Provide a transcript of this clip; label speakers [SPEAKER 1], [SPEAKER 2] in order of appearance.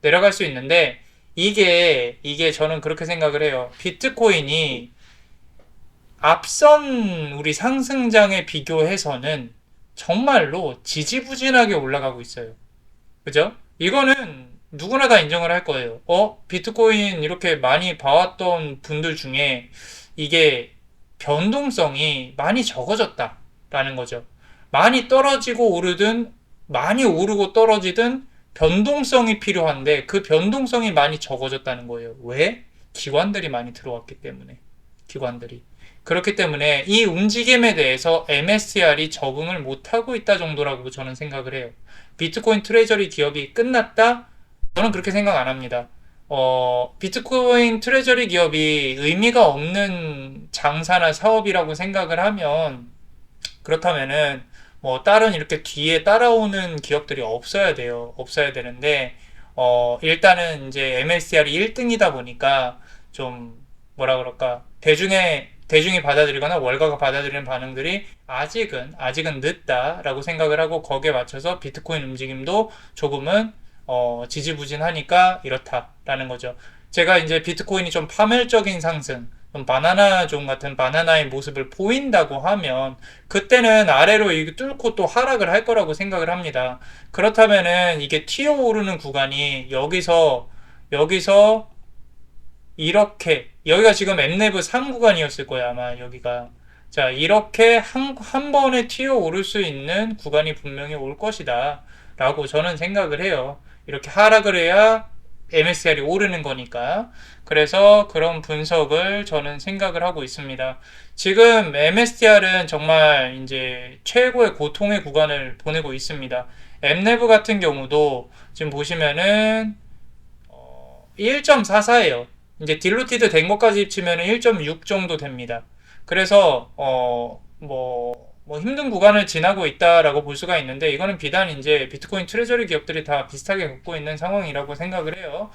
[SPEAKER 1] 내려갈 수 있는데 이게 이게 저는 그렇게 생각을 해요. 비트코인이 앞선 우리 상승장에 비교해서는 정말로 지지부진하게 올라가고 있어요. 그죠? 이거는 누구나 다 인정을 할 거예요. 어? 비트코인 이렇게 많이 봐왔던 분들 중에 이게 변동성이 많이 적어졌다라는 거죠. 많이 떨어지고 오르든 많이 오르고 떨어지든 변동성이 필요한데 그 변동성이 많이 적어졌다는 거예요. 왜? 기관들이 많이 들어왔기 때문에. 기관들이. 그렇기 때문에 이 움직임에 대해서 MSCR이 적응을 못하고 있다 정도라고 저는 생각을 해요. 비트코인 트레저리 기업이 끝났다? 저는 그렇게 생각 안 합니다. 어, 비트코인 트레저리 기업이 의미가 없는 장사나 사업이라고 생각을 하면 그렇다면은 뭐 다른 이렇게 뒤에 따라오는 기업들이 없어야 돼요. 없어야 되는데 어, 일단은 이제 MSCR이 1등이다 보니까 좀 뭐라 그럴까 대중의 대중이 받아들이거나 월가가 받아들이는 반응들이 아직은 아직은 늦다라고 생각을 하고 거기에 맞춰서 비트코인 움직임도 조금은 어, 지지부진하니까 이렇다라는 거죠. 제가 이제 비트코인이 좀 파멸적인 상승, 좀 바나나 종 같은 바나나의 모습을 보인다고 하면 그때는 아래로 이게 뚫고 또 하락을 할 거라고 생각을 합니다. 그렇다면은 이게 튀어 오르는 구간이 여기서 여기서 이렇게 여기가 지금 엠네브 3 구간이었을 거야 아마 여기가 자 이렇게 한, 한 번에 튀어 오를 수 있는 구간이 분명히 올 것이다 라고 저는 생각을 해요 이렇게 하락을 해야 MSCR이 오르는 거니까 그래서 그런 분석을 저는 생각을 하고 있습니다 지금 MSCR은 정말 이제 최고의 고통의 구간을 보내고 있습니다 엠네브 같은 경우도 지금 보시면은 1.44예요. 이제 딜루티드 된 것까지 치면 1.6 정도 됩니다. 그래서 어뭐 뭐 힘든 구간을 지나고 있다라고 볼 수가 있는데 이거는 비단 이제 비트코인 트레저리 기업들이 다 비슷하게 겪고 있는 상황이라고 생각을 해요.